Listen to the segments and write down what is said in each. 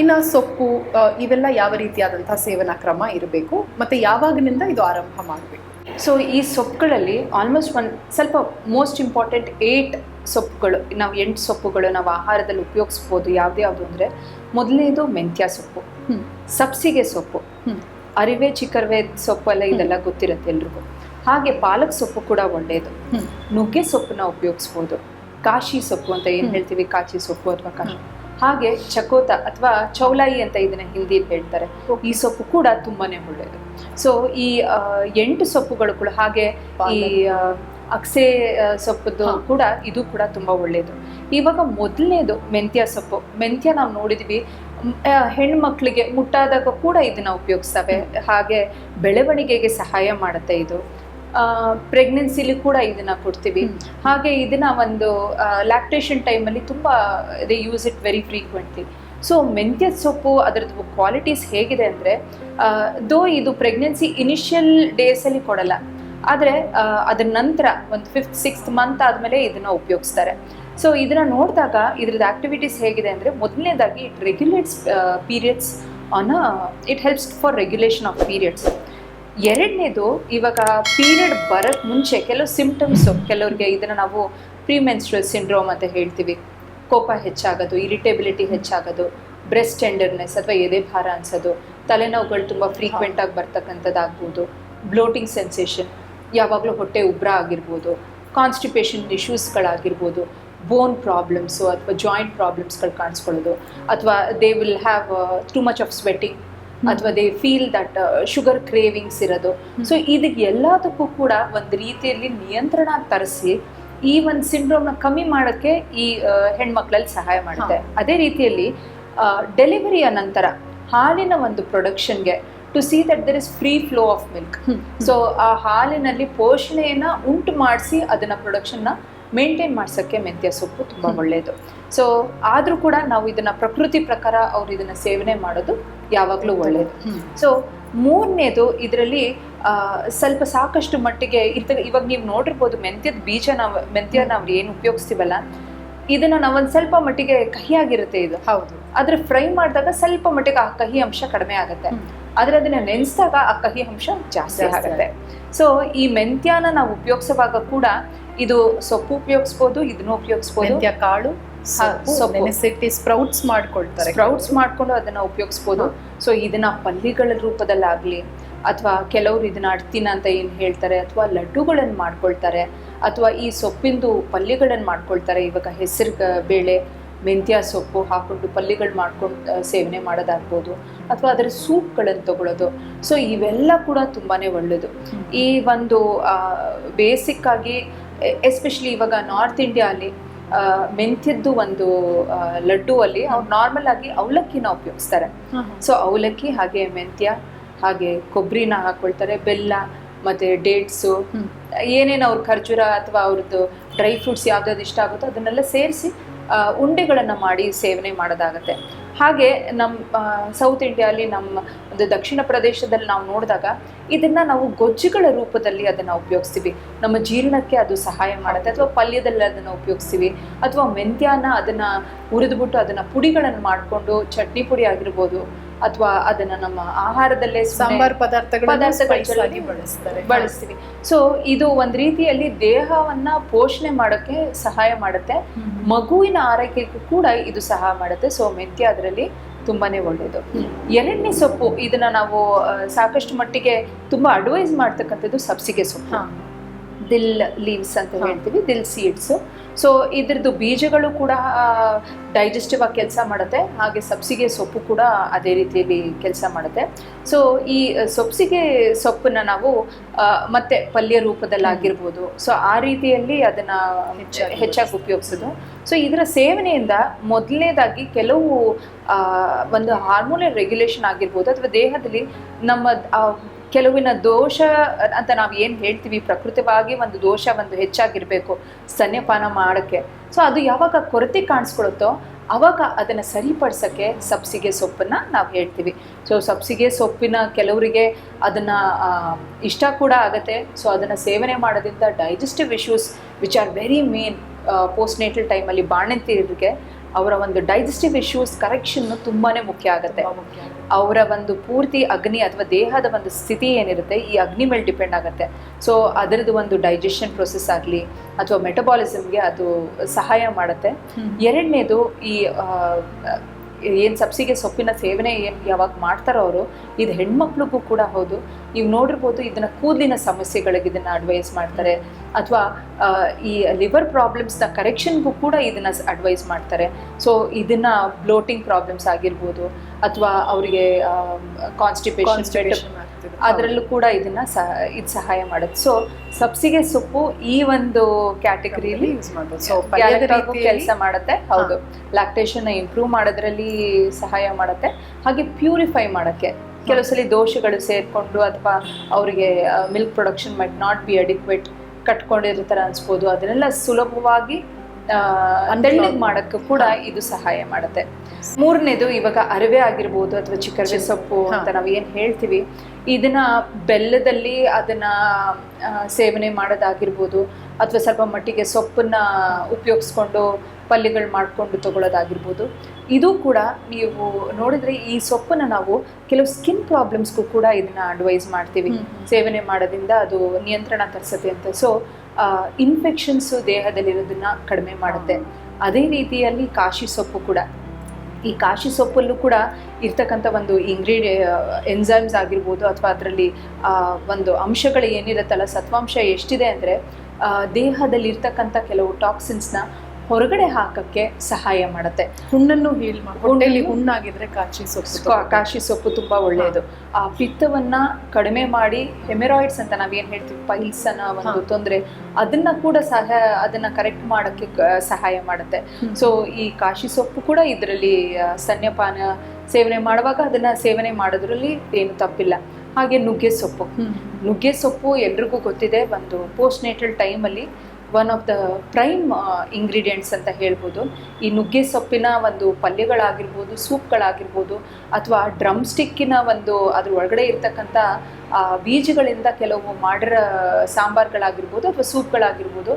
ಇನ್ನು ಸೊಪ್ಪು ಇವೆಲ್ಲ ಯಾವ ರೀತಿಯಾದಂಥ ಸೇವನಾ ಕ್ರಮ ಇರಬೇಕು ಮತ್ತೆ ಯಾವಾಗಿನಿಂದ ಇದು ಆರಂಭ ಮಾಡಬೇಕು? ಸೊ ಈ ಸೊಪ್ಪುಗಳಲ್ಲಿ ಆಲ್ಮೋಸ್ಟ್ ಒಂದು ಸ್ವಲ್ಪ ಮೋಸ್ಟ್ ಇಂಪಾರ್ಟೆಂಟ್ ಏಟ್ ಸೊಪ್ಪುಗಳು ನಾವು ಎಂಟು ಸೊಪ್ಪುಗಳು ನಾವು ಆಹಾರದಲ್ಲಿ ಉಪಯೋಗಿಸ್ಬೋದು ಯಾವ್ದು ಯಾವುದು ಅಂದರೆ ಮೊದಲನೇದು ಮೆಂತ್ಯ ಸೊಪ್ಪು ಸಬ್ಸಿಗೆ ಸೊಪ್ಪು ಅರಿವೆ ಚಿಕ್ಕರ್ವೆ ಸೊಪ್ಪು ಎಲ್ಲ ಇದೆಲ್ಲ ಗೊತ್ತಿರುತ್ತೆ ಎಲ್ರಿಗೂ. ಹಾಗೆ ಪಾಲಕ್ ಸೊಪ್ಪು ಕೂಡ ಒಳ್ಳೆಯದು. ನುಗ್ಗೆ ಸೊಪ್ಪನ್ನ ಉಪಯೋಗಿಸ್ಬೋದು. ಕಾಶಿ ಸೊಪ್ಪು ಅಂತ ಏನು ಹೇಳ್ತೀವಿ? ಕಾಚಿ ಸೊಪ್ಪು ಅಥವಾ ಕಾಶಿ. ಹಾಗೆ ಚಕೋತ ಅಥವಾ ಚೌಲಾಯಿ ಅಂತ ಇದನ್ನ ಹಿಂದಿಯಲ್ಲಿ ಹೇಳ್ತಾರೆ. ಈ ಸೊಪ್ಪು ಕೂಡ ತುಂಬಾನೇ ಒಳ್ಳೆಯದು. ಸೊ ಈ ಎಂಟು ಸೊಪ್ಪುಗಳು ಕೂಡ ಹಾಗೆ ಈ ಅಕ್ಸೆ ಸೊಪ್ಪದ್ದು ಕೂಡ ಇದು ಕೂಡ ತುಂಬಾ ಒಳ್ಳೆಯದು. ಇವಾಗ ಮೊದಲನೇದು ಮೆಂತ್ಯ ಸೊಪ್ಪು. ಮೆಂತ್ಯ ನಾವು ನೋಡಿದ್ವಿ. ಹೆಣ್ಮಕ್ಳಿಗೆ ಮುಟ್ಟಾದಾಗ ಕೂಡ ಇದನ್ನ ಉಪಯೋಗಿಸ್ತವೆ. ಹಾಗೆ ಬೆಳವಣಿಗೆಗೆ ಸಹಾಯ ಮಾಡುತ್ತೆ ಇದು. ಪ್ರೆಗ್ನೆನ್ಸಿಲಿ ಕೂಡ ಇದನ್ನ ಕೊಡ್ತೀವಿ. ಹಾಗೆ ಇದನ್ನ ಒಂದು ಲ್ಯಾಕ್ಟೇಷನ್ ಟೈಮಲ್ಲಿ ತುಂಬ they use it very frequently so ಮೆಂತ್ಯ ಸೊಪ್ಪು ಅದರದ್ದು ಕ್ವಾಲಿಟೀಸ್ ಹೇಗಿದೆ ಅಂದರೆ ದೋ ಇದು ಪ್ರೆಗ್ನೆನ್ಸಿ ಇನಿಷಿಯಲ್ ಡೇಸಲ್ಲಿ ಕೊಡಲ್ಲ ಆದರೆ ಅದರ ನಂತರ ಒಂದು ಫಿಫ್ತ್ ಸಿಕ್ಸ್ತ್ ಮಂತ್ ಆದಮೇಲೆ ಇದನ್ನು ಉಪಯೋಗಿಸ್ತಾರೆ. ಸೊ ಇದನ್ನ ನೋಡಿದಾಗ ಇದ್ರದ್ದು ಆಕ್ಟಿವಿಟೀಸ್ ಹೇಗಿದೆ ಅಂದರೆ ಮೊದಲನೇದಾಗಿ it regulates periods and it helps for regulation of periods ಎರಡನೇದು ಇವಾಗ ಪೀರಿಯಡ್ ಬರೋಕ್ಕೆ ಮುಂಚೆ ಕೆಲವು ಸಿಂಪ್ಟಮ್ಸು ಕೆಲವ್ರಿಗೆ ಇದನ್ನು ನಾವು ಪ್ರೀಮೆನ್ಸ್ಟ್ರಲ್ ಸಿಂಡ್ರೋಮ್ ಅಂತ ಹೇಳ್ತೀವಿ. ಕೋಪ ಹೆಚ್ಚಾಗೋದು ಇರಿಟೇಬಿಲಿಟಿ ಹೆಚ್ಚಾಗೋದು ಬ್ರೆಸ್ಟ್ ಟೆಂಡರ್ನೆಸ್ ಅಥವಾ ಎದೆ ಭಾರ ಅನ್ಸೋದು, ತಲೆನೋವುಗಳು ತುಂಬ ಫ್ರೀಕ್ವೆಂಟಾಗಿ ಬರ್ತಕ್ಕಂಥದ್ದಾಗ್ಬೋದು ಬ್ಲೋಟಿಂಗ್ ಸೆನ್ಸೇಷನ್ ಯಾವಾಗಲೂ ಹೊಟ್ಟೆ ಉಬ್ರ ಆಗಿರ್ಬೋದು ಕಾನ್ಸ್ಟಿಪೇಷನ್ ಇಶ್ಯೂಸ್ಗಳಾಗಿರ್ಬೋದು ಬೋನ್ ಪ್ರಾಬ್ಲಮ್ಸು ಅಥವಾ ಜಾಯಿಂಟ್ ಪ್ರಾಬ್ಲಮ್ಸ್ಗಳು ಕಾಣಿಸ್ಕೊಳ್ಳೋದು, ಅಥವಾ they will have too much of sweating ಅಥವಾ they feel that sugar cravings ಇರೋದು. ಸೊ ಇದಕ್ಕೆ ಎಲ್ಲದಕ್ಕೂ ಕೂಡ ಒಂದು ರೀತಿಯಲ್ಲಿ ನಿಯಂತ್ರಣ ತರಿಸಿ ಈ ಒಂದು ಸಿಂಡ್ರೋಮ್ನ ಕಮ್ಮಿ ಮಾಡೋಕ್ಕೆ ಈ ಹೆಣ್ಮಕ್ಳಲ್ಲಿ ಸಹಾಯ ಮಾಡುತ್ತೆ. ಅದೇ ರೀತಿಯಲ್ಲಿ ಡೆಲಿವರಿಯ ನಂತರ ಹಾಲಿನ ಒಂದು ಪ್ರೊಡಕ್ಷನ್ಗೆ to see that there is free flow of milk so ಆ ಹಾಲಿನಲ್ಲಿ ಪೋಷಣೆಯನ್ನು ಉಂಟು ಮಾಡಿಸಿ ಅದನ್ನ ಪ್ರೊಡಕ್ಷನ್ನ ಮೇಂಟೈನ್ ಮಾಡ್ಸೋಕ್ಕೆ ಮೆಂತ್ಯ ಸೊಪ್ಪು ತುಂಬ. ಒಳ್ಳೆಯದು ಸೊ ಆದರೂ ಕೂಡ ನಾವು ಇದನ್ನು ಪ್ರಕೃತಿ ಪ್ರಕಾರ ಅವ್ರು ಇದನ್ನು ಸೇವನೆ ಮಾಡೋದು ಯಾವಾಗಲೂ ಒಳ್ಳೆಯದು ಸೊ ಮೂರನೇದು ಇದರಲ್ಲಿ ಸ್ವಲ್ಪ ಸಾಕಷ್ಟು ಮಟ್ಟಿಗೆ ಇರ್ತ ಇವಾಗ ನೀವು ನೋಡಿರ್ಬೋದು ಮೆಂತ್ಯದ ಬೀಜ ನಾವು ಮೆಂತ್ಯ ನಾವು ಏನು ಉಪಯೋಗಿಸ್ತೀವಲ್ಲ ಇದನ್ನ ನಾವು ಒಂದು ಸ್ವಲ್ಪ ಮಟ್ಟಿಗೆ ಕಹಿಯಾಗಿರುತ್ತೆ ಇದು. ಹೌದು. ಆದರೆ ಫ್ರೈ ಮಾಡಿದಾಗ ಸ್ವಲ್ಪ ಮಟ್ಟಿಗೆ ಆ ಕಹಿ ಅಂಶ ಕಡಿಮೆ ಆಗುತ್ತೆ. ಆದ್ರೆ ಅದನ್ನ ನೆನೆಸಿದಾಗ ಆ ಕಹಿ ಅಂಶ ಜಾಸ್ತಿ ಆಗುತ್ತೆ. ಸೊ ಈ ಮೆಂತ್ಯನ ನಾವು ಉಪಯೋಗಿಸುವಾಗ ಕೂಡ ಇದು ಸೊಪ್ಪು ಉಪಯೋಗಿಸ್ಬೋದು ಇದನ್ನು ಉಪಯೋಗಿಸ್ಬೋದು. ಮೆಂತ್ಯ ಕಾಳು ನೆನೆಸಿಟ್ಟು ಸ್ಪ್ರೌಟ್ಸ್ ಮಾಡ್ಕೊಳ್ತಾರೆ. ಸ್ಪ್ರೌಟ್ಸ್ ಮಾಡ್ಕೊಂಡು ಅದನ್ನ ಉಪಯೋಗಿಸ್ಬೋದು. ಸೊ ಇದನ್ನ ಪಲ್ಲಿಗಳ ರೂಪದಲ್ಲಾಗ್ಲಿ ಅಥವಾ ಕೆಲವರು ಇದನ್ನ ಅಡ್ತಿನ ಅಂತ ಏನು ಹೇಳ್ತಾರೆ ಅಥವಾ ಲಡ್ಡುಗಳನ್ನು ಮಾಡ್ಕೊಳ್ತಾರೆ ಅಥವಾ ಈ ಸೊಪ್ಪಿಂದು ಪಲ್ಯಗಳನ್ನು ಮಾಡ್ಕೊಳ್ತಾರೆ ಇವಾಗ ಹೆಸರು ಬೇಳೆ ಮೆಂತ್ಯ ಸೊಪ್ಪು ಹಾಕೊಂಡು ಪಲ್ಯಗಳು ಮಾಡ್ಕೊಂಡು ಸೇವನೆ ಮಾಡೋದಾಗ್ಬೋದು ಅಥವಾ ಅದರ ಸೂಪ್ಗಳನ್ನು ತಗೊಳ್ಳೋದು ಸೊ ಇವೆಲ್ಲ ಕೂಡ ತುಂಬಾನೇ ಒಳ್ಳೆಯದು ಈ ಒಂದು ಬೇಸಿಕ್ ಆಗಿ ಎಸ್ಪೆಷಲಿ ಇವಾಗ ನಾರ್ತ್ ಇಂಡಿಯಾ ಅಲ್ಲಿ ಆ, ಮೆಂತ್ಯದ್ದು ಒಂದು ಲಡ್ಡು ಅಲ್ಲಿ ಅವ್ರು ನಾರ್ಮಲ್ ಆಗಿ ಅವಲಕ್ಕಿನ ಉಪಯೋಗಿಸ್ತಾರೆ. ಸೊ ಅವಲಕ್ಕಿ ಹಾಗೆ ಮೆಂತ್ಯ ಹಾಗೆ ಕೊಬ್ಬರಿನ ಹಾಕೊಳ್ತಾರೆ ಬೆಲ್ಲ ಮತ್ತೆ ಡೇಟ್ಸು. ಏನೇನು ಅವ್ರ ಖರ್ಜೂರ ಅಥವಾ ಅವ್ರದ್ದು ಡ್ರೈ ಫ್ರೂಟ್ಸ್ ಯಾವ್ದಾದ್ರು ಇಷ್ಟ ಆಗುತ್ತೋ ಅದನ್ನೆಲ್ಲ ಸೇರಿಸಿ ಉಂಡೆಗಳನ್ನು ಮಾಡಿ ಸೇವನೆ ಮಾಡೋದಾಗತ್ತೆ. ಹಾಗೆ ನಮ್ಮ ಸೌತ್ ಇಂಡಿಯಾಲಿ ನಮ್ಮ ಒಂದು ದಕ್ಷಿಣ ಪ್ರದೇಶದಲ್ಲಿ ನಾವು ನೋಡಿದಾಗ ಇದನ್ನು ನಾವು ಗೊಜ್ಜುಗಳ ರೂಪದಲ್ಲಿ ಅದನ್ನು ಉಪಯೋಗಿಸ್ತೀವಿ. ನಮ್ಮ ಜೀರ್ಣಕ್ಕೆ ಅದು ಸಹಾಯ ಮಾಡುತ್ತೆ, ಅಥವಾ ಪಲ್ಯದಲ್ಲಿ ಅದನ್ನು ಉಪಯೋಗಿಸ್ತೀವಿ, ಅಥವಾ ಮೆಂತ್ಯಾನ ಅದನ್ನು ಹುರಿದ್ಬಿಟ್ಟು ಅದನ್ನು ಪುಡಿಗಳನ್ನು ಮಾಡಿಕೊಂಡು ಚಟ್ನಿ ಪುಡಿ ಆಗಿರ್ಬೋದು ಅಥವಾ ಅದನ್ನ ನಮ್ಮ ಆಹಾರದಲ್ಲೇ ಸಾಂಬಾರ್ ಪದಾರ್ಥಗಳು ಬಳಸ್ತಾರೆ. ಬಳಸ್ತೀವಿ. ಸೊ ಇದು ಒಂದ್ ರೀತಿಯಲ್ಲಿ ದೇಹವನ್ನ ಪೋಷಣೆ ಮಾಡೋಕೆ ಸಹಾಯ ಮಾಡುತ್ತೆ. ಮಗುವಿನ ಆರೈಕೆಗೂ ಕೂಡ ಇದು ಸಹಾಯ ಮಾಡುತ್ತೆ. ಸೊ ಮೆಂತ್ಯ ಅದರಲ್ಲಿ ತುಂಬಾನೇ ಒಳ್ಳೇದು. ಎರಡನೇ ಸೊಪ್ಪು ಇದನ್ನ ನಾವು ಸಾಕಷ್ಟು ಮಟ್ಟಿಗೆ ತುಂಬಾ ಅಡ್ವೈಸ್ ಮಾಡ್ತಕ್ಕಂಥದ್ದು ಸಬ್ಸಿಗೆ ಸೊಪ್ಪು. ದಿಲ್ ಲೀವ್ಸ್ ಅಂತ ಹೇಳ್ತೀವಿ ದಿಲ್ ಸೀಡ್ಸ್ ಸೊ ಇದ್ರದ್ದು ಬೀಜಗಳು ಕೂಡ ಡೈಜೆಸ್ಟಿವ್ ಆಗಿ ಕೆಲಸ ಮಾಡುತ್ತೆ. ಹಾಗೆ ಸಬ್ಸಿಗೆ ಸೊಪ್ಪು ಕೂಡ ಅದೇ ರೀತಿಯಲ್ಲಿ ಕೆಲಸ ಮಾಡುತ್ತೆ. ಸೊ ಈ ಸೊಪ್ಸಿಗೆ ಸೊಪ್ಪನ್ನ ನಾವು ಮತ್ತೆ ಪಲ್ಯ ರೂಪದಲ್ಲಾಗಿರ್ಬೋದು ಸೊ ಆ ರೀತಿಯಲ್ಲಿ ಅದನ್ನ ಹೆಚ್ಚಾಗಿ ಹೆಚ್ಚಾಗಿ ಉಪಯೋಗಿಸೋದು. ಸೊ ಇದರ ಸೇವನೆಯಿಂದ ಮೊದಲನೇದಾಗಿ ಕೆಲವು ಒಂದು ಹಾರ್ಮೋನಲ್ ರೆಗ್ಯುಲೇಷನ್ ಆಗಿರ್ಬೋದು ಅಥವಾ ದೇಹದಲ್ಲಿ ನಮ್ಮ ಕೆಲವಿನ ದೋಷ ಅಂತ ನಾವು ಏನು ಹೇಳ್ತೀವಿ, ಪ್ರಕೃತಿವಾಗಿ ಒಂದು ದೋಷ ಒಂದು ಹೆಚ್ಚಾಗಿರಬೇಕು ಸ್ತನ್ಯಪಾನ ಮಾಡೋಕ್ಕೆ. ಸೊ ಅದು ಯಾವಾಗ ಕೊರತೆ ಕಾಣಿಸ್ಕೊಳುತ್ತೋ ಅವಾಗ ಅದನ್ನು ಸರಿಪಡಿಸೋಕ್ಕೆ ಸಬ್ಸಿಗೆ ಸೊಪ್ಪನ್ನು ನಾವು ಹೇಳ್ತೀವಿ. ಸೊ ಸಬ್ಸಿಗೆ ಸೊಪ್ಪಿನ ಕೆಲವರಿಗೆ ಅದನ್ನು ಇಷ್ಟ ಕೂಡ ಆಗುತ್ತೆ. ಸೊ ಅದನ್ನು ಸೇವನೆ ಮಾಡೋದ್ರಿಂದ digestive issues which are very main post natal ಟೈಮಲ್ಲಿ ಬಾಣಂತಿಯರಿಗೆ ಅವರ ಒಂದು ಡೈಜೆಸ್ಟಿವ್ ಇಶ್ಯೂಸ್ ಕರೆಕ್ಷನ್ ತುಂಬಾನೇ ಮುಖ್ಯ ಆಗುತ್ತೆ. ಅವರ ಒಂದು ಪೂರ್ತಿ ಅಗ್ನಿ ಅಥವಾ ದೇಹದ ಒಂದು ಸ್ಥಿತಿ ಏನಿರುತ್ತೆ ಈ ಅಗ್ನಿ ಮೇಲೆ ಡಿಪೆಂಡ್ ಆಗುತ್ತೆ. ಸೊ ಅದರದ್ದು ಒಂದು ಡೈಜೆಷನ್ ಪ್ರೊಸೆಸ್ ಆಗಲಿ ಅಥವಾ ಮೆಟಬಾಲಿಸಮ್ಗೆ ಅದು ಸಹಾಯ ಮಾಡುತ್ತೆ. ಎರಡನೇದು ಈ ಏನು ಸಬ್ಸಿಗೆ ಸೊಪ್ಪಿನ ಸೇವನೆ ಏನು ಯಾವಾಗ ಮಾಡ್ತಾರೋ ಅವರು, ಇದು ಹೆಣ್ಮಕ್ಳಿಗೂ ಕೂಡ ಹೌದು. ನೀವು ನೋಡಿರ್ಬೋದು ಇದನ್ನ ಕೂದಲಿನ ಸಮಸ್ಯೆಗಳಿಗೆ ಇದನ್ನ ಅಡ್ವೈಸ್ ಮಾಡ್ತಾರೆ. ಅಥವಾ ಈ ಲಿವರ್ ಪ್ರಾಬ್ಲಮ್ಸ್ನ ಕರೆಕ್ಷನ್ಗೂ ಕೂಡ ಇದನ್ನ ಅಡ್ವೈಸ್ ಮಾಡ್ತಾರೆ. ಸೊ ಇದನ್ನ ಬ್ಲೋಟಿಂಗ್ ಪ್ರಾಬ್ಲಮ್ಸ್ ಆಗಿರ್ಬೋದು, ಅಥವಾ ಅವರಿಗೆ ಕಾನ್ಸ್ಟಿಪೇಷನ್. ಅದರಲ್ಲೂ ಕೂಡ ಇದನ್ನ ಸಹ ಇದು ಸಹಾಯ ಮಾಡುತ್ತೆ. ಸೊ ಸಬ್ಸಿಗೆ ಸೊಪ್ಪು ಈ ಒಂದು ಕ್ಯಾಟಗರಿಯಲ್ಲಿ ಯೂಸ್ ಸೊ ರೀತಿಯಲ್ಲಿ ಕೆಲಸ ಮಾಡುತ್ತೆ. ಹೌದು. ಲ್ಯಾಕ್ಟೇಷನ್ ಇಂಪ್ರೂವ್ ಮಾಡೋದ್ರಲ್ಲಿ ಸಹಾಯ ಮಾಡುತ್ತೆ. ಹಾಗೆ ಪ್ಯೂರಿಫೈ ಮಾಡಕ್ಕೆ. ಕೆಲವು ಸಲ ದೋಷಗಳು ಸೇರ್ಕೊಂಡು ಅಥವಾ ಅವರಿಗೆ milk production might not be adequate ಕಟ್ಕೊಂಡಿರೋ ಥರ ಅನ್ಸ್ಬೋದು. ಅದನ್ನೆಲ್ಲ ಸುಲಭವಾಗಿ ತೆಳ್ಳಗೆ ಮಾಡಕ್ಕೆ ಕೂಡ ಇದು ಸಹಾಯ ಮಾಡುತ್ತೆ. ಮೂರನೇದು ಇವಾಗ ಅರಿವೆ ಆಗಿರ್ಬೋದು ಅಥವಾ ಚಿಕ್ಕರವೆ ಸೊಪ್ಪು ಅಂತ ನಾವು ಏನು ಹೇಳ್ತೀವಿ ಇದನ್ನ ಬೆಲ್ಲದಲ್ಲಿ ಅದನ್ನ ಸೇವನೆ ಮಾಡೋದಾಗಿರ್ಬೋದು ಅಥವಾ ಸ್ವಲ್ಪ ಮಟ್ಟಿಗೆ ಸೊಪ್ಪನ್ನ ಉಪಯೋಗಿಸ್ಕೊಂಡು ಪಲ್ಯಗಳು ಮಾಡಿಕೊಂಡು ತಗೊಳ್ಳೋದಾಗಿರ್ಬೋದು ಇದು ಕೂಡ ನೀವು ನೋಡಿದ್ರೆ ಈ ಸೊಪ್ಪನ್ನ ನಾವು ಕೆಲವು ಸ್ಕಿನ್ ಪ್ರಾಬ್ಲಮ್ಸ್ಗೂ ಕೂಡ ಇದನ್ನ ಅಡ್ವೈಸ್ ಮಾಡ್ತೀವಿ. ಸೇವನೆ ಮಾಡೋದ್ರಿಂದ ಅದು ನಿಯಂತ್ರಣ ತರಿಸುತ್ತೆ ಅಂತ. ಸೊ ಇನ್ಫೆಕ್ಷನ್ಸು ದೇಹದಲ್ಲಿರೋದನ್ನ ಕಡಿಮೆ ಮಾಡುತ್ತೆ. ಅದೇ ರೀತಿಯಲ್ಲಿ ಕಾಶಿ ಸೊಪ್ಪು ಕೂಡ. ಈ ಕಾಶಿ ಸೊಪ್ಪಲ್ಲೂ ಕೂಡ ಇರ್ತಕ್ಕಂಥ ಒಂದು ಇಂಗ್ರೀಡಿಯ ಎನ್ಸೈಮ್ಸ್ ಆಗಿರ್ಬೋದು ಅಥವಾ ಅದರಲ್ಲಿ ಒಂದು ಅಂಶಗಳು ಏನಿರುತ್ತಲ್ಲ, ಸತ್ವಾಂಶ ಎಷ್ಟಿದೆ ಅಂದರೆ ದೇಹದಲ್ಲಿರ್ತಕ್ಕಂಥ ಕೆಲವು ಟಾಕ್ಸಿನ್ಸ್ನ ಹೊರಗಡೆ ಹಾಕಕ್ಕೆ ಸಹಾಯ ಮಾಡುತ್ತೆ. ಹುಣ್ಣನ್ನು ಹೀಲ್ ಮಾಡಿ ಹೊಟ್ಟೆಲಿ ಹುಣ್ಣಾಗಿದ್ರೆ ಕಾಶಿ ಸೊಪ್ಪು ಕಾಶಿ ಸೊಪ್ಪು ತುಂಬಾ ಒಳ್ಳೆಯದು. ಆ ಪಿತ್ತವನ್ನ ಕಡಿಮೆ ಮಾಡಿ ಹೆಮೆರಾಯ್ಡ್ಸ್ ಅಂತ ನಾವೇನ್ ಹೇಳ್ತೀವಿ? ಪೈಲ್ಸ್ ಅನ್ನೋ ಒಂದು. ತೊಂದರೆ. ಅದನ್ನ ಕೂಡ ಸಹ ಅದನ್ನ ಕರೆಕ್ಟ್ ಮಾಡಕ್ಕೆ ಸಹಾಯ ಮಾಡುತ್ತೆ. ಸೊ ಈ ಕಾಶಿ ಸೊಪ್ಪು ಕೂಡ ಇದರಲ್ಲಿ ಸ್ತನ್ಯಪಾನ ಸೇವನೆ ಮಾಡುವಾಗ ಅದನ್ನ ಸೇವನೆ ಮಾಡೋದ್ರಲ್ಲಿ ಏನು ತಪ್ಪಿಲ್ಲ. ಹಾಗೆ ನುಗ್ಗೆ ಸೊಪ್ಪು. ನುಗ್ಗೆ ಸೊಪ್ಪು ಎಲ್ರಿಗೂ ಗೊತ್ತಿದೆ. ಒಂದು ಪೋಸ್ಟ್ ನೇಟಲ್ ಟೈಮಲ್ಲಿ one of the prime ingredients ಅಂತ ಹೇಳ್ಬೋದು. ಈ ನುಗ್ಗೆ ಸೊಪ್ಪಿನ ಒಂದು ಪಲ್ಯಗಳಾಗಿರ್ಬೋದು ಸೂಪ್ಗಳಾಗಿರ್ಬೋದು ಅಥವಾ ಡ್ರಮ್ ಸ್ಟಿಕ್ಕಿನ ಒಂದು ಅದ್ರ ಒಳಗಡೆ ಇರ್ತಕ್ಕಂಥ ಬೀಜಗಳಿಂದ ಕೆಲವು ಮಾಡಿರೋ ಸಾಂಬಾರ್ಗಳಾಗಿರ್ಬೋದು ಅಥವಾ ಸೂಪ್ಗಳಾಗಿರ್ಬೋದು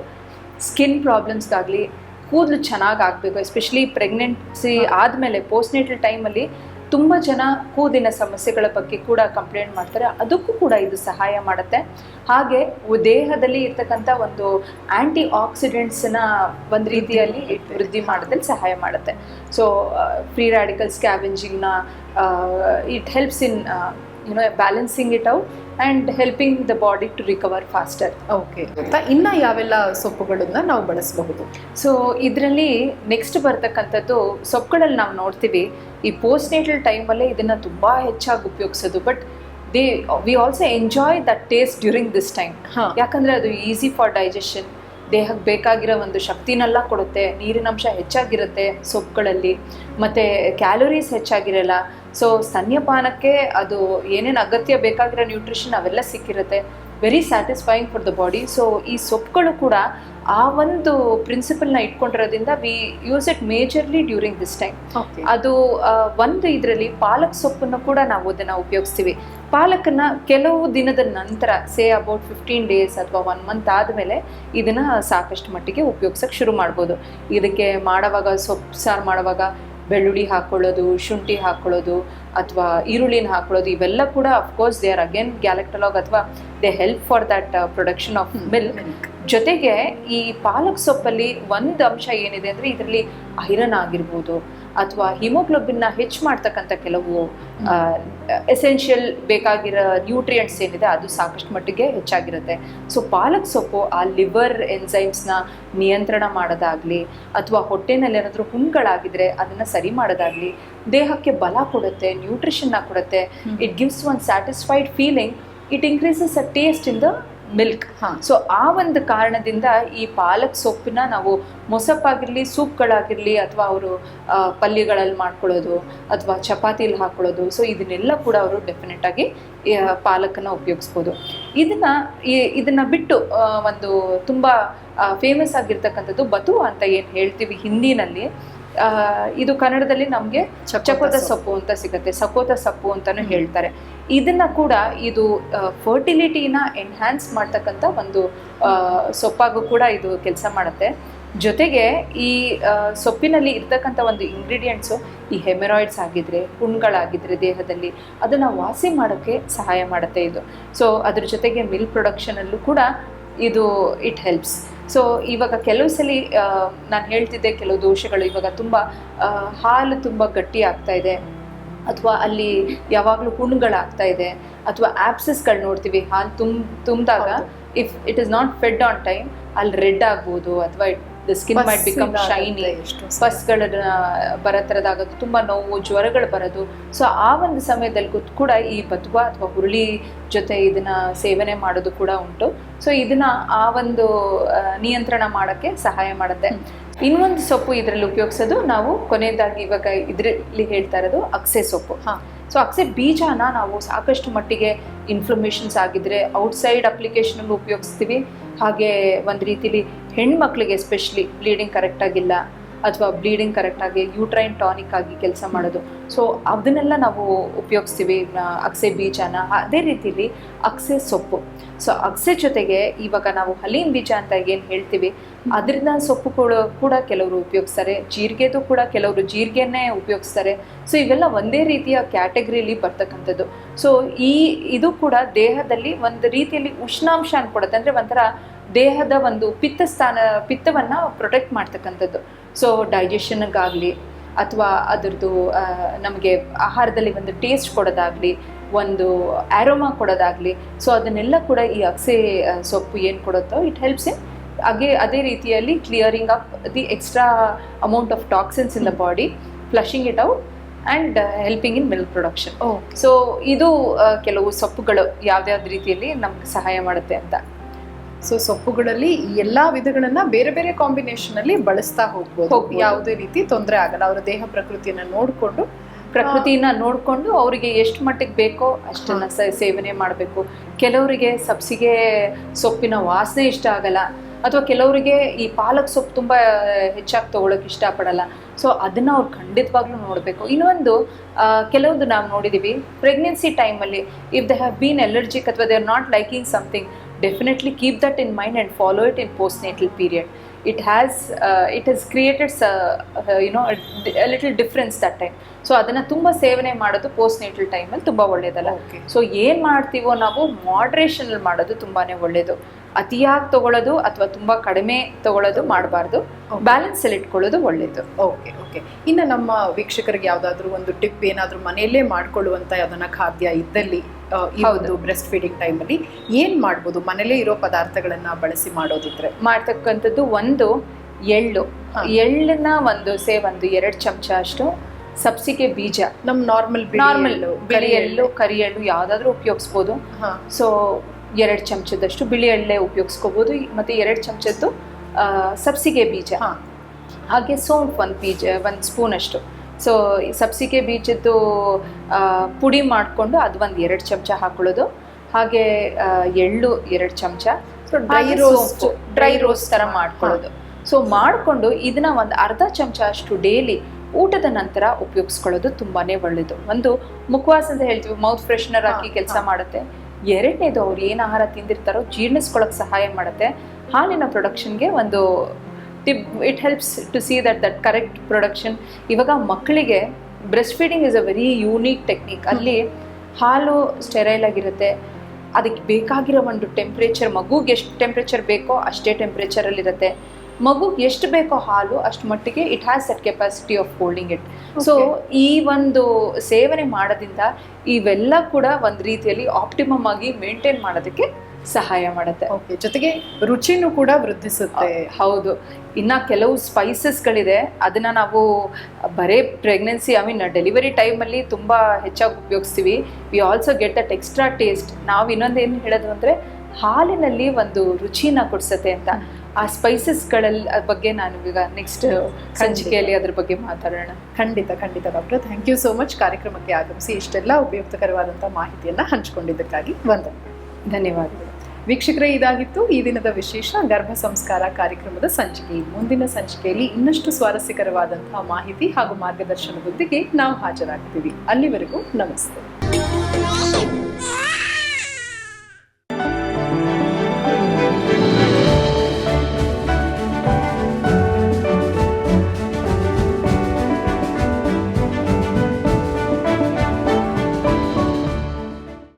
ಸ್ಕಿನ್ ಪ್ರಾಬ್ಲಮ್ಸ್ಗಾಗಲಿ ಕೂದಲು ಚೆನ್ನಾಗಿ ಆಗಬೇಕು ಎಸ್ಪೆಷಲಿ ಪ್ರೆಗ್ನೆನ್ಸಿ ಆದಮೇಲೆ ಪೋಸ್ಟ್ನೇಟಲ್ ಟೈಮಲ್ಲಿ ತುಂಬ ಜನ ಕೂದಿನ ಸಮಸ್ಯೆಗಳ ಬಗ್ಗೆ ಕೂಡ ಕಂಪ್ಲೇಂಟ್ ಮಾಡ್ತಾರೆ. ಅದಕ್ಕೂ ಕೂಡ ಇದು ಸಹಾಯ ಮಾಡುತ್ತೆ. ಹಾಗೆ ದೇಹದಲ್ಲಿ ಇರ್ತಕ್ಕಂಥ ಒಂದು ಆ್ಯಂಟಿ ಆಕ್ಸಿಡೆಂಟ್ಸ್ನ ಒಂದು ರೀತಿಯಲ್ಲಿ ವೃದ್ಧಿ ಮಾಡೋದಲ್ಲಿ ಸಹಾಯ ಮಾಡುತ್ತೆ. So free radical ಸ್ಕ್ಯಾವೆಂಜಿಂಗ್ನ it helps in you know balancing it out and helping the body to recover faster okay ಗೊತ್ತಾ ಇನ್ನ ಯಾವೆಲ್ಲ ಸೊಪ್ಪುಗಳನ್ನ ನಾವು ಬಳಸಬಹುದು? ಸೊ ಇದರಲ್ಲಿ ನೆಕ್ಸ್ಟ್ ಬರ್ತಕ್ಕಂಥದ್ದು ಸೊಪ್ಪುಗಳಲ್ಲಿ ನಾವು ನೋಡ್ತೀವಿ. ಈ ಪೋಸ್ಟ್ ನೇಟಲ್ ಟೈಮಲ್ಲೇ ಇದನ್ನು ತುಂಬ ಹೆಚ್ಚಾಗಿ ಉಪಯೋಗಿಸೋದು. But they we also enjoy that taste during this time ಹಾ. ಯಾಕಂದರೆ ಅದು ಈಸಿ ಫಾರ್ ಡೈಜೆಷನ್ ದೇಹಕ್ಕೆ ಬೇಕಾಗಿರೋ ಒಂದು ಶಕ್ತಿನೆಲ್ಲ ಕೊಡುತ್ತೆ ನೀರಿನಂಶ ಹೆಚ್ಚಾಗಿರುತ್ತೆ ಸೊಪ್ಪುಗಳಲ್ಲಿ, ಮತ್ತು ಕ್ಯಾಲೋರೀಸ್ ಹೆಚ್ಚಾಗಿರಲ್ಲ. ಸೊ ಸ್ತನ್ಯಪಾನಕ್ಕೆ ಅದು ಏನೇನು ಅಗತ್ಯ ಬೇಕಾಗಿರೋ ನ್ಯೂಟ್ರಿಷನ್ ಅವೆಲ್ಲ ಸಿಕ್ಕಿರುತ್ತೆ. Very satisfying for the body so ಈ ಸೊಪ್ಪುಗಳು ಕೂಡ ಆ ಒಂದು ಪ್ರಿನ್ಸಿಪಲ್ನ ಇಟ್ಕೊಂಡಿರೋದ್ರಿಂದ we use it majorly during this time ಅದು ಒಂದು ಇದರಲ್ಲಿ ಪಾಲಕ್ ಸೊಪ್ಪನ್ನು ಕೂಡ ನಾವು ಅದನ್ನು ಉಪಯೋಗಿಸ್ತೀವಿ. ಪಾಲಕನ್ನ ಕೆಲವು ದಿನದ ನಂತರ ಸೇ ಅಬೌಟ್ ಫಿಫ್ಟೀನ್ ಡೇಸ್ ಅಥವಾ ಒನ್ ಮಂತ್ ಆದಮೇಲೆ ಇದನ್ನು ಸಾಕಷ್ಟು ಮಟ್ಟಿಗೆ ಉಪಯೋಗಿಸೋಕೆ ಶುರು ಮಾಡ್ಬೋದು. ಇದಕ್ಕೆ ಮಾಡೋವಾಗ ಸೊಪ್ಪು ಸಾರು ಮಾಡುವಾಗ ಬೆಳ್ಳುಳ್ಳಿ ಹಾಕ್ಕೊಳ್ಳೋದು ಶುಂಠಿ ಹಾಕ್ಕೊಳ್ಳೋದು ಅಥವಾ ಈರುಳ್ಳಿನ ಹಾಕ್ಕೊಳ್ಳೋದು ಇವೆಲ್ಲ ಕೂಡ of course they are again galactagogue ಅಥವಾ they help for that production of milk. ಜೊತೆಗೆ ಈ ಪಾಲಕ್ ಸೊಪ್ಪಲ್ಲಿ ಒಂದು ಅಂಶ ಏನಿದೆ ಅಂದರೆ ಇದರಲ್ಲಿ ಐರನ್ ಆಗಿರ್ಬೋದು ಅಥವಾ ಹಿಮೋಗ್ಲೋಬಿನ್ನ ಹೆಚ್ಚು ಮಾಡ್ತಕ್ಕಂಥ ಕೆಲವು ಎಸೆನ್ಷಿಯಲ್ ಬೇಕಾಗಿರೋ ನ್ಯೂಟ್ರಿಯೆಂಟ್ಸ್ ಏನಿದೆ ಅದು ಸಾಕಷ್ಟು ಮಟ್ಟಿಗೆ ಹೆಚ್ಚಾಗಿರುತ್ತೆ. ಸೊ ಪಾಲಕ್ ಸೊಪ್ಪು ಆ ಲಿವರ್ ಎನ್ಸೈಮ್ಸ್ನ ನಿಯಂತ್ರಣ ಮಾಡೋದಾಗಲಿ ಅಥವಾ ಹೊಟ್ಟೆನಲ್ಲಿ ಏನಾದರೂ ಹುಣ್ಗಳಾಗಿದ್ರೆ ಅದನ್ನು ಸರಿ ಮಾಡೋದಾಗಲಿ ದೇಹಕ್ಕೆ ಬಲ ಕೊಡುತ್ತೆ ನ್ಯೂಟ್ರಿಷನ್ನ ಕೊಡುತ್ತೆ. It gives one satisfied feeling it increases a taste in the milk ಹಾ. ಸೊ ಆ ಒಂದು ಕಾರಣದಿಂದ ಈ ಪಾಲಕ್ ಸೊಪ್ಪಿನ ನಾವು ಮೊಸಪ್ಪಾಗಿರಲಿ ಸೂಪ್ಗಳಾಗಿರಲಿ ಅಥವಾ ಅವರು ಪಲ್ಯಗಳಲ್ಲಿ ಮಾಡ್ಕೊಳ್ಳೋದು ಅಥವಾ ಚಪಾತಿಲಿ ಹಾಕೊಳ್ಳೋದು. ಸೊ ಇದನ್ನೆಲ್ಲ ಕೂಡ ಅವರು ಡೆಫಿನೆಟ್ ಆಗಿ ಈ, ಪಾಲಕನ್ನ ಉಪಯೋಗಿಸ್ಬೋದು. ಇದನ್ನ ಇದನ್ನು ಇದನ್ನ ಬಿಟ್ಟು ಒಂದು ತುಂಬ ಫೇಮಸ್ ಆಗಿರ್ತಕ್ಕಂಥದ್ದು ಬತು ಅಂತ ಏನು ಹೇಳ್ತೀವಿ ಹಿಂದಿನಲ್ಲಿ. ಇದು ಕನ್ನಡದಲ್ಲಿ ನಮಗೆ ಚಕೋತ ಸೊಪ್ಪು. ಅಂತ ಸಿಗುತ್ತೆ ಸಕೋತ ಸೊಪ್ಪು ಅಂತಾನು ಹೇಳ್ತಾರೆ. ಇದನ್ನ ಕೂಡ ಇದು ಫರ್ಟಿಲಿಟಿನ ಎನ್ಹ್ಯಾನ್ಸ್ ಮಾಡ್ತಕ್ಕಂಥ ಒಂದು ಸೊಪ್ಪಾಗೂ ಕೂಡ ಇದು ಕೆಲಸ ಮಾಡುತ್ತೆ. ಜೊತೆಗೆ ಈ ಸೊಪ್ಪಿನಲ್ಲಿ ಇರ್ತಕ್ಕಂಥ ಒಂದು ಇಂಗ್ರೀಡಿಯೆಂಟ್ಸು ಈ ಹೆಮರಾಯ್ಡ್ಸ್ ಆಗಿದ್ರೆ ಹುಣ್ಗಳಾಗಿದ್ರೆ ದೇಹದಲ್ಲಿ ಅದನ್ನು ವಾಸಿ ಮಾಡೋಕ್ಕೆ ಸಹಾಯ ಮಾಡುತ್ತೆ ಇದು. ಸೊ ಅದ್ರ ಜೊತೆಗೆ ಮಿಲ್ಕ್ ಪ್ರೊಡಕ್ಷನಲ್ಲೂ ಕೂಡ ಇದು ಇಟ್ ಹೆಲ್ಪ್ಸ್ ಸೊ ಇವಾಗ ಕೆಲವು ಸಲ ನಾನು ಹೇಳ್ತಿದ್ದೆ ಕೆಲವು ದೋಷಗಳು ಇವಾಗ ತುಂಬ ಹಾಲು ತುಂಬ ಗಟ್ಟಿ ಆಗ್ತಾ ಇದೆ. ಅಥವಾ ಅಲ್ಲಿ ಯಾವಾಗಲೂ ಹುಣ್ಣುಗಳಾಗ್ತಾ ಇದೆ. ಅಥವಾ ಆಪ್ಸಸ್ಗಳು ನೋಡ್ತೀವಿ ಹಾಲು ತುಂಬ ತುಂಬಿದಾಗ if it is not fed on time ಅಲ್ಲಿ ರೆಡ್ ಆಗ್ಬೋದು ಅಥವಾ the skin might become shiny ಫಸ್ಟ್ಗಳನ್ನ ಬರೋ ಥರದಾಗೋದು ತುಂಬ ನೋವು ಜ್ವರಗಳು ಬರೋದು. ಸೊ ಆ ಒಂದು ಸಮಯದಲ್ಲಿ ಕೂತ್ ಕೂಡ ಈ ಬತ್ವ ಅಥವಾ ಹುರುಳಿ ಜೊತೆ ಇದನ್ನ ಸೇವನೆ ಮಾಡೋದು ಕೂಡ ಉಂಟು. ಸೊ ಇದನ್ನ ಆ ಒಂದು ನಿಯಂತ್ರಣ ಮಾಡೋಕ್ಕೆ ಸಹಾಯ ಮಾಡುತ್ತೆ. ಇನ್ನೊಂದು ಸೊಪ್ಪು ಇದರಲ್ಲಿ ಉಪಯೋಗಿಸೋದು ನಾವು ಕೊನೆಯದಾಗಿ ಇವಾಗ ಇದರಲ್ಲಿ ಹೇಳ್ತಾ ಇರೋದು ಅಕ್ಸೆ ಸೊಪ್ಪು. ಹಾ. ಸೊ ಅಕ್ಸೆ ಬೀಜನ ನಾವು ಸಾಕಷ್ಟು ಮಟ್ಟಿಗೆ ಇನ್ಫ್ಲಮೇಷನ್ಸ್ ಆಗಿದ್ರೆ ಔಟ್ಸೈಡ್ ಅಪ್ಲಿಕೇಶನಲ್ಲೂ ಉಪಯೋಗಿಸ್ತೀವಿ. ಹಾಗೆ ಒಂದು ರೀತಿಲಿ ಹೆಣ್ಮಕ್ಳಿಗೆ ಎಸ್ಪೆಷಲಿ ಬ್ಲೀಡಿಂಗ್ ಕರೆಕ್ಟಾಗಿಲ್ಲ ಅಥವಾ ಬ್ಲೀಡಿಂಗ್ ಕರೆಕ್ಟಾಗಿ ಯೂಟ್ರೈನ್ ಟಾನಿಕ್ ಆಗಿ ಕೆಲಸ ಮಾಡೋದು. ಸೊ ಅದನ್ನೆಲ್ಲ ನಾವು ಉಪಯೋಗಿಸ್ತೀವಿ ಅಕ್ಸೆ ಬೀಜನ. ಅದೇ ರೀತಿಲಿ ಅಕ್ಸೆ ಸೊಪ್ಪು. ಸೊ ಅಕ್ಸೆ ಜೊತೆಗೆ ಇವಾಗ ನಾವು ಹಲೀನ್ ಬೀಜ ಅಂತ ಏನು ಹೇಳ್ತೀವಿ, ಅದರಿಂದ ಸೊಪ್ಪು ಕೂಡ ಕೂಡ ಕೆಲವರು ಉಪಯೋಗಿಸ್ತಾರೆ. ಜೀರಿಗೆದು ಕೂಡ ಕೆಲವರು ಜೀರಿಗೆನೇ ಉಪಯೋಗಿಸ್ತಾರೆ. ಸೊ ಇವೆಲ್ಲ ಒಂದೇ ರೀತಿಯ ಕ್ಯಾಟಗರಿಲಿ ಬರ್ತಕ್ಕಂಥದ್ದು. ಸೊ ಈ, ಇದು ಕೂಡ ದೇಹದಲ್ಲಿ ಒಂದು ರೀತಿಯಲ್ಲಿ ಉಷ್ಣಾಂಶ ಅನ್ಕೊಡುತ್ತೆ ಅಂದರೆ ಒಂಥರ ದೇಹದ ಒಂದು ಪಿತ್ತ ಸ್ಥಾನ ಪಿತ್ತವನ್ನು ಪ್ರೊಟೆಕ್ಟ್ ಮಾಡ್ತಕ್ಕಂಥದ್ದು. ಸೊ ಡೈಜೆಷನ್ಗಾಗಲಿ ಅಥವಾ ಅದರದ್ದು ನಮಗೆ ಆಹಾರದಲ್ಲಿ ಒಂದು ಟೇಸ್ಟ್ ಕೊಡೋದಾಗಲಿ ಒಂದು ಆರೋಮಾ ಕೊಡೋದಾಗಲಿ ಸೊ ಅದನ್ನೆಲ್ಲ ಕೂಡ ಈ ಅಕ್ಸೆ ಸೊಪ್ಪು ಏನು ಕೊಡುತ್ತೋ ಇಟ್ ಹೆಲ್ಪ್ಸ್ ಇನ್ ಹಾಗೆ ಅದೇ ರೀತಿಯಲ್ಲಿ clearing up the extra amount of toxins in the body flushing it out and helping in milk production so ಇದು ಕೆಲವು ಸೊಪ್ಪುಗಳು ಯಾವ್ದಾವ್ದು ರೀತಿಯಲ್ಲಿ ನಮ್ಗೆ ಸಹಾಯ ಮಾಡುತ್ತೆ ಅಂತ. ಸೊ ಸೊಪ್ಪುಗಳಲ್ಲಿ ಈ ಎಲ್ಲಾ ವಿಧಗಳನ್ನ ಬೇರೆ ಬೇರೆ ಕಾಂಬಿನೇಷನ್ ಅಲ್ಲಿ ಬಳಸ್ತಾ ಹೋಗ್ಬೋದು. ಯಾವುದೇ ರೀತಿ ತೊಂದರೆ ಆಗಲ್ಲ. ಅವರ ದೇಹ ಪ್ರಕೃತಿಯನ್ನ ನೋಡ್ಕೊಂಡು ಪ್ರಕೃತಿಯನ್ನ ನೋಡಿಕೊಂಡು ಅವರಿಗೆ ಎಷ್ಟು ಮಟ್ಟಿಗೆ ಬೇಕೋ ಅಷ್ಟನ್ನ ಸೇವನೆ ಮಾಡಬೇಕು. ಕೆಲವರಿಗೆ ಸಬ್ಸಿಗೆ ಸೊಪ್ಪಿನ ವಾಸನೆ ಇಷ್ಟ ಆಗಲ್ಲ. ಅಥವಾ ಕೆಲವರಿಗೆ ಈ ಪಾಲಕ್ ಸೊಪ್ಪು ತುಂಬ ಹೆಚ್ಚಾಗಿ ತೊಗೊಳಕ್ಕೆ ಇಷ್ಟಪಡಲ್ಲ. ಸೊ ಅದನ್ನ ಅವ್ರು ಖಂಡಿತವಾಗ್ಲೂ ನೋಡಬೇಕು. ಇನ್ನೊಂದು ಕೆಲವೊಂದು ನಾವು ನೋಡಿದ್ದೀವಿ ಪ್ರೆಗ್ನೆನ್ಸಿ ಟೈಮಲ್ಲಿ if they have been allergic ಅಥವಾ they are not liking something definitely keep that in mind and follow it in post natal period it has it has created you know little difference that time so ಅದನ್ನು ತುಂಬ ಸೇವನೆ ಮಾಡೋದು post natal ಟೈಮಲ್ಲಿ ತುಂಬ ಒಳ್ಳೆಯದಲ್ಲ okay so ಏನು ಮಾಡ್ತೀವೋ ನಾವು ಮಾಡ್ರೇಷನಲ್ಲಿ ಮಾಡೋದು ತುಂಬಾ ಒಳ್ಳೆಯದು ಅತಿಯಾಗಿ ತಗೊಳ್ಳೋದು ಅಥವಾ ತುಂಬ ಕಡಿಮೆ ತಗೊಳ್ಳೋದು ಮಾಡಬಾರ್ದು. ಬ್ಯಾಲೆನ್ಸ್ ಅಲ್ಲಿ ಇಟ್ಕೊಳ್ಳೋದು ಒಳ್ಳೇದು. ಓಕೆ ಓಕೆ ಇನ್ನು ನಮ್ಮ ವೀಕ್ಷಕರಿಗೆ ಯಾವ್ದಾದ್ರೂ ಒಂದು ಟಿಪ್ ಏನಾದರೂ ಮನೆಯಲ್ಲೇ ಮಾಡ್ಕೊಳ್ಳುವಂತ ಯಾವ್ದನ್ನ ಖಾದ್ಯ ಇದ್ದಲ್ಲಿ ಹೌದು. ಬ್ರೆಸ್ಟ್ ಫೀಡಿಂಗ್ ಟೈಮಲ್ಲಿ ಏನು ಮಾಡ್ಬೋದು? ಮನೇಲೇ ಇರೋ ಪದಾರ್ಥಗಳನ್ನ ಬಳಸಿ ಮಾಡೋದಿದ್ರೆ? ಮಾಡ್ತಕ್ಕಂಥದ್ದು ಒಂದು ಎಳ್ಳು. ಎಳ್ಳನ್ನ ಒಂದು ಸೇ ಒಂದು ಎರಡು ಚಮಚ ಅಷ್ಟು ಸಬ್ಸಿಗೆ ಬೀಜ. ನಮ್ಮ ನಾರ್ಮಲ್ ನಾರ್ಮಲ್ ಬಿಳಿ ಎಳ್ಳು ಕರಿ ಎಳ್ಳು ಯಾವುದಾದ್ರೂ ಉಪಯೋಗಿಸ್ಬೋದು. ಸೊ ಎರಡು ಚಮಚದಷ್ಟು ಬಿಳಿ ಎಳ್ಳೆ ಉಪಯೋಗಿಸ್ಕೋಬೋದು. ಮತ್ತು ಎರಡು ಚಮಚದ್ದು ಸಬ್ಸಿಗೆ ಬೀಜ. ಹಾ. ಹಾಗೆ ಸೋಂಪು ಒಂದು ಬೀಜ ಒಂದು ಸ್ಪೂನ್ ಅಷ್ಟು. ಸೊ ಸಬ್ಸಿಗೆ ಬೀಜದ್ದು ಪುಡಿ ಮಾಡಿಕೊಂಡು ಅದು ಒಂದು ಎರಡು ಚಮಚ ಹಾಕೊಳ್ಳೋದು. ಹಾಗೆ ಎಳ್ಳು ಎರಡು ಚಮಚ. So dry roast dry roast ಥರ ಮಾಡ್ಕೊಳ್ಳೋದು. ಸೊ ಮಾಡಿಕೊಂಡು ಇದನ್ನ ಒಂದು ಅರ್ಧ ಚಮಚ ಅಷ್ಟು ಡೈಲಿ ಊಟದ ನಂತರ ಉಪಯೋಗಿಸ್ಕೊಳ್ಳೋದು ತುಂಬಾ ಒಳ್ಳೆಯದು ಒಂದು ಮುಖವಾಸ ಅಂತ ಹೇಳ್ತೀವಿ ಮೌತ್ ಫ್ರೆಶ್ನರ್ ಹಾಕಿ ಕೆಲಸ ಮಾಡುತ್ತೆ. ಎರಡನೇದು ಅವ್ರು ಏನು ಆಹಾರ ತಿಂದಿರ್ತಾರೋ ಜೀರ್ಣಿಸ್ಕೊಳ್ಳೋಕೆ ಸಹಾಯ ಮಾಡುತ್ತೆ. ಹಾಲಿನ ಪ್ರೊಡಕ್ಷನ್ಗೆ ಒಂದು tip it helps to see that that correct production ಇವಾಗ ಮಕ್ಕಳಿಗೆ breast feeding is a very unique technique ಅಲ್ಲಿ ಹಾಲು ಸ್ಟೆರೈಲ್ ಆಗಿರುತ್ತೆ. ಅದಕ್ಕೆ ಬೇಕಾಗಿರೋ ಒಂದು ಟೆಂಪ್ರೇಚರ್ ಮಗುಗೆ ಎಷ್ಟು ಟೆಂಪ್ರೇಚರ್ ಬೇಕೋ ಅಷ್ಟೇ ಟೆಂಪ್ರೇಚರಲ್ಲಿರುತ್ತೆ ಮಗುಗೆ ಎಷ್ಟು ಬೇಕೋ ಹಾಲು ಅಷ್ಟು ಮಟ್ಟಿಗೆ it has set capacity of holding it so ಈ ಒಂದು ಸೇವನೆ ಮಾಡೋದ್ರಿಂದ ಇವೆಲ್ಲ ಕೂಡ ಒಂದು ರೀತಿಯಲ್ಲಿ ಆಪ್ಟಿಮಮ್ ಆಗಿ ಮೇಂಟೈನ್ ಮಾಡೋದಕ್ಕೆ ಸಹಾಯ ಮಾಡುತ್ತೆ. ಓಕೆ ಜೊತೆಗೆ ರುಚಿನೂ ಕೂಡ ವೃದ್ಧಿಸುತ್ತೆ. ಹೌದು. ಇನ್ನು ಕೆಲವು ಸ್ಪೈಸಸ್ಗಳಿದೆ ಅದನ್ನು ನಾವು ಬರೇ ಪ್ರೆಗ್ನೆನ್ಸಿ ಐ ಮೀನ್ ಡೆಲಿವರಿ ಟೈಮಲ್ಲಿ ತುಂಬ ಹೆಚ್ಚಾಗಿ ಉಪಯೋಗಿಸ್ತೀವಿ. We also get that extra taste ನಾವು ಇನ್ನೊಂದೇನು ಹೇಳೋದು ಅಂದರೆ ಹಾಲಿನಲ್ಲಿ ಒಂದು ರುಚಿನ ಕೊಡ್ಸತ್ತೆ ಅಂತ. ಆ ಸ್ಪೈಸಸ್ಗಳಲ್ಲಿ ಬಗ್ಗೆ ನಾನು ಈಗ ನೆಕ್ಸ್ಟ್ ಸಂಚಿಕೆಯಲ್ಲಿ ಅದ್ರ ಬಗ್ಗೆ ಮಾತಾಡೋಣ. ಖಂಡಿತ ಖಂಡಿತ doctor. Thank you so much ಕಾರ್ಯಕ್ರಮಕ್ಕೆ ಆಗಮಿಸಿ ಇಷ್ಟೆಲ್ಲ ಉಪಯುಕ್ತಕರವಾದಂಥ ಮಾಹಿತಿಯನ್ನು ಹಂಚಿಕೊಂಡಿದ್ದಕ್ಕಾಗಿ ವಂದನೆ. ಧನ್ಯವಾದಗಳು. ವೀಕ್ಷಕರೇ ಇದಾಗಿತ್ತು ಈ ದಿನದ ವಿಶೇಷ ಗರ್ಭ ಸಂಸ್ಕಾರ ಕಾರ್ಯಕ್ರಮದ ಸಂಚಿಕೆ. ಮುಂದಿನ ಸಂಚಿಕೆಯಲ್ಲಿ ಇನ್ನಷ್ಟು ಸ್ವಾರಸ್ಯಕರವಾದಂತಹ ಮಾಹಿತಿ ಹಾಗೂ ಮಾರ್ಗದರ್ಶನದೊಂದಿಗೆ ನಾವು ಹಾಜರಾಗ್ತೀವಿ. ಅಲ್ಲಿವರೆಗೂ ನಮಸ್ತೆ.